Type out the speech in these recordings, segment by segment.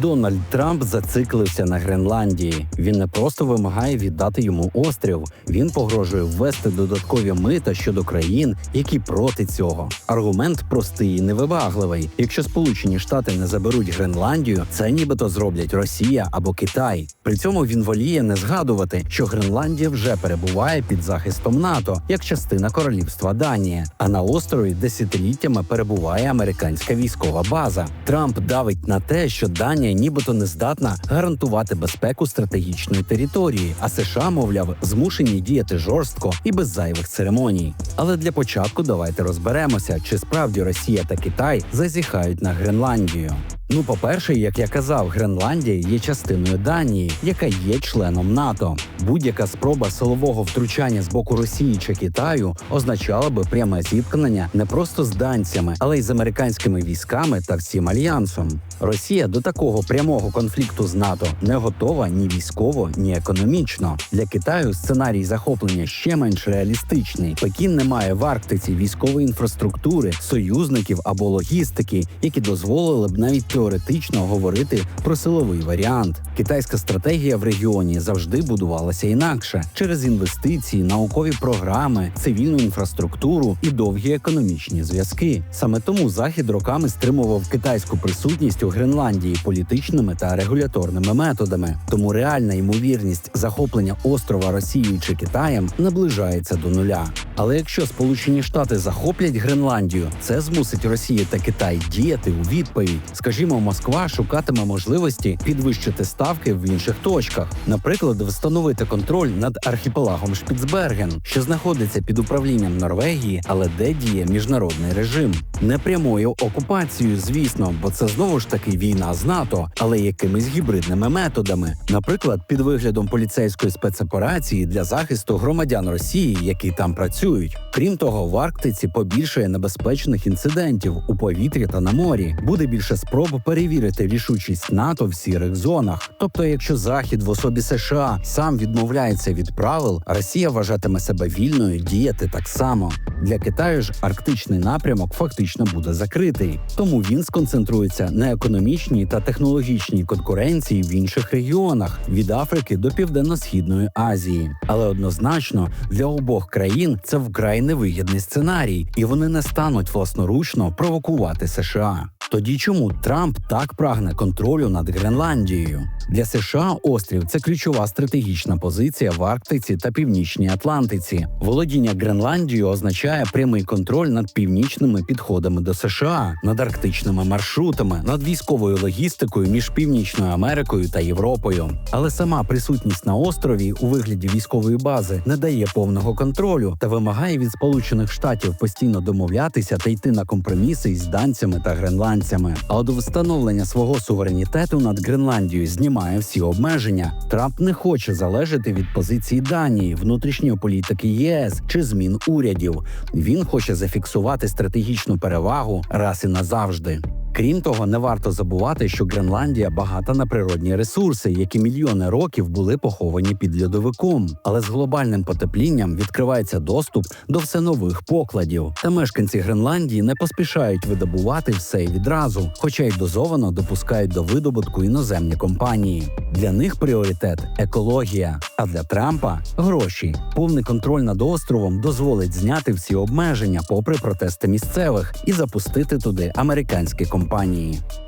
Дональд Трамп зациклився на Гренландії. Він не просто вимагає віддати йому острів, він погрожує ввести додаткові мита щодо країн, які проти цього. Аргумент простий і невибагливий. Якщо Сполучені Штати не заберуть Гренландію, це нібито зроблять Росія або Китай. При цьому він воліє не згадувати, що Гренландія вже перебуває під захистом НАТО як частина королівства Данії. А на острові десятиліттями перебуває американська військова база. Трамп давить на те, що Данія нібито не здатна гарантувати безпеку стратегічної території, а США, мовляв, змушені діяти жорстко і без зайвих церемоній. Але для початку давайте розберемося, чи справді Росія та Китай зазіхають на Гренландію. Ну, по-перше, як я казав, Гренландія є частиною Данії, яка є членом НАТО. Будь-яка спроба силового втручання з боку Росії чи Китаю означала би пряме зіткнення не просто з данцями, але й з американськими військами та всім альянсом. Росія до такого прямого конфлікту з НАТО не готова ні військово, ні економічно. Для Китаю сценарій захоплення ще менш реалістичний. Пекін не має в Арктиці військової інфраструктури, союзників або логістики, які дозволили б навіть теоретично говорити про силовий варіант. Китайська стратегія в регіоні завжди будувалася інакше через інвестиції, наукові програми, цивільну інфраструктуру і довгі економічні зв'язки. Саме тому Захід роками стримував китайську присутність у Гренландії політичними та регуляторними методами. Тому реальна ймовірність захоплення острова Росією чи Китаєм наближається до нуля. Але якщо Сполучені Штати захоплять Гренландію, це змусить Росію та Китай діяти у відповідь. Скажімо, Москва шукатиме можливості підвищити ставки в інших точках, наприклад, встановити контроль над архіпелагом Шпіцберген, що знаходиться під управлінням Норвегії, але де діє міжнародний режим. Не прямою окупацією, звісно, бо це знову ж таки війна з НАТО, але якимись гібридними методами, наприклад, під виглядом поліцейської спецоперації для захисту громадян Росії, які там працюють. Крім того, в Арктиці побільшує небезпечних інцидентів у повітрі та на морі. Буде більше спроб перевірити рішучість НАТО в сірих зонах. Тобто, якщо Захід в особі США сам відмовляється від правил, Росія вважатиме себе вільною діяти так само. Для Китаю ж арктичний напрямок фактично буде закритий, тому він сконцентрується на економічній та технологічній конкуренції в інших регіонах від Африки до Південно-східної Азії. Але однозначно для обох країн це вкрай невигідний сценарій, і вони не стануть власноручно провокувати США. Тоді чому Трамп так прагне контролю над Гренландією? Для США острів це ключова стратегічна позиція в Арктиці та Північній Атлантиці. Володіння Гренландією означає прямий контроль над північними підходами до США, над арктичними маршрутами, над військовою логістикою між Північною Америкою та Європою. Але сама присутність на острові у вигляді військової бази не дає повного контролю та вимагає від Сполучених Штатів постійно домовлятися та йти на компроміси із данцями та гренландцями. А от встановлення свого суверенітету над Гренландією знімає всі обмеження. Трамп не хоче залежати від позиції Данії, внутрішньої політики ЄС чи змін урядів. Він хоче зафіксувати стратегічну перевагу раз і назавжди. Крім того, не варто забувати, що Гренландія багата на природні ресурси, які мільйони років були поховані під льодовиком. Але з глобальним потеплінням відкривається доступ до все нових покладів. Та мешканці Гренландії не поспішають видобувати все відразу, хоча й дозовано допускають до видобутку іноземні компанії. Для них пріоритет екологія, а для Трампа гроші. Повний контроль над островом дозволить зняти всі обмеження, попри протести місцевих, і запустити туди американські компанії.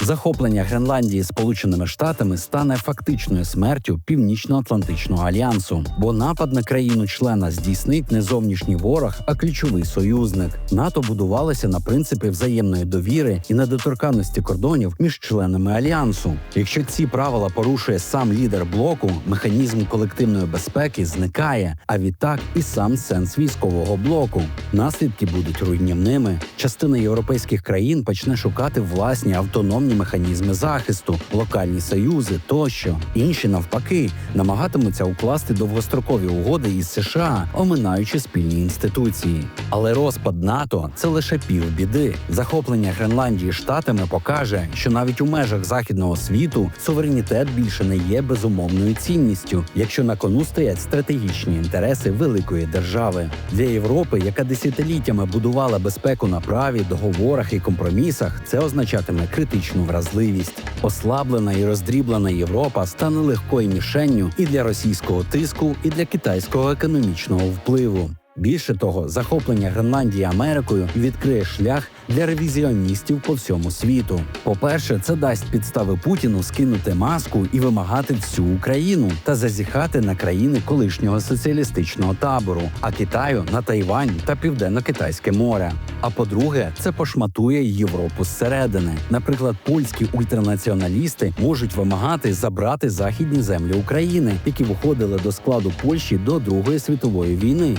Захоплення Гренландії Сполученими Штатами стане фактичною смертю Північно-Атлантичного альянсу, бо напад на країну-члена здійснить не зовнішній ворог, а ключовий союзник. НАТО будувалося на принципі взаємної довіри і недоторканності кордонів між членами альянсу. Якщо ці правила порушує сам лідер блоку, механізм колективної безпеки зникає, а відтак і сам сенс військового блоку. Наслідки будуть руйнівними. Частина європейських країн почне шукати власні автономні механізми захисту, локальні союзи тощо. Інші навпаки намагатимуться укласти довгострокові угоди із США, оминаючи спільні інституції. Але розпад НАТО це лише півбіди. Захоплення Гренландії штатами покаже, що навіть у межах західного світу суверенітет більше не є безумовною цінністю, якщо на кону стоять стратегічні інтереси великої держави для Європи, яка десятиліттями будувала безпеку на праві, договорах і компромісах. Це означає означатиме критичну вразливість. Ослаблена і роздріблена Європа стане легкою мішенню і для російського тиску, і для китайського економічного впливу. Більше того, захоплення Гренландії Америкою відкриє шлях для ревізіоністів по всьому світу. По-перше, це дасть підстави Путіну скинути маску і вимагати всю Україну та зазіхати на країни колишнього соціалістичного табору, а Китаю на Тайвань та Південно-Китайське море. А по-друге, це пошматує Європу зсередини. Наприклад, польські ультранаціоналісти можуть вимагати забрати західні землі України, які входили до складу Польщі до Другої світової війни.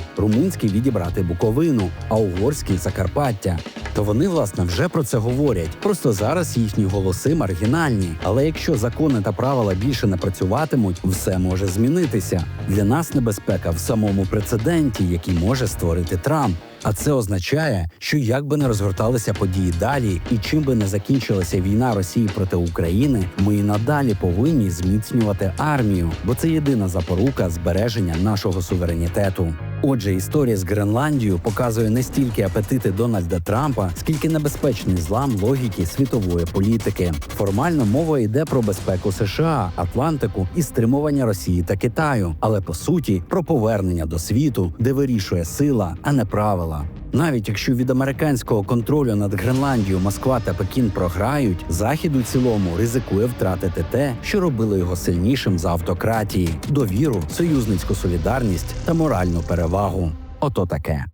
Румунські відібрати Буковину, а угорські Закарпаття. То вони власне вже про це говорять. Просто зараз їхні голоси маргінальні. Але якщо закони та правила більше не працюватимуть, все може змінитися. Для нас небезпека в самому прецеденті, який може створити Трамп. А це означає, що як би не розгорталися події далі, і чим би не закінчилася війна Росії проти України, ми і надалі повинні зміцнювати армію, бо це єдина запорука збереження нашого суверенітету. Отже, історія з Гренландією показує не стільки апетити Дональда Трампа, скільки небезпечний злам логіки світової політики. Формально мова йде про безпеку США, Атлантику і стримування Росії та Китаю, але по суті про повернення до світу, де вирішує сила, а не правила. Навіть якщо від американського контролю над Гренландією Москва та Пекін програють, захід у цілому ризикує втратити те, що робило його сильнішим за автократії: довіру, союзницьку солідарність та моральну перевагу. Ото таке.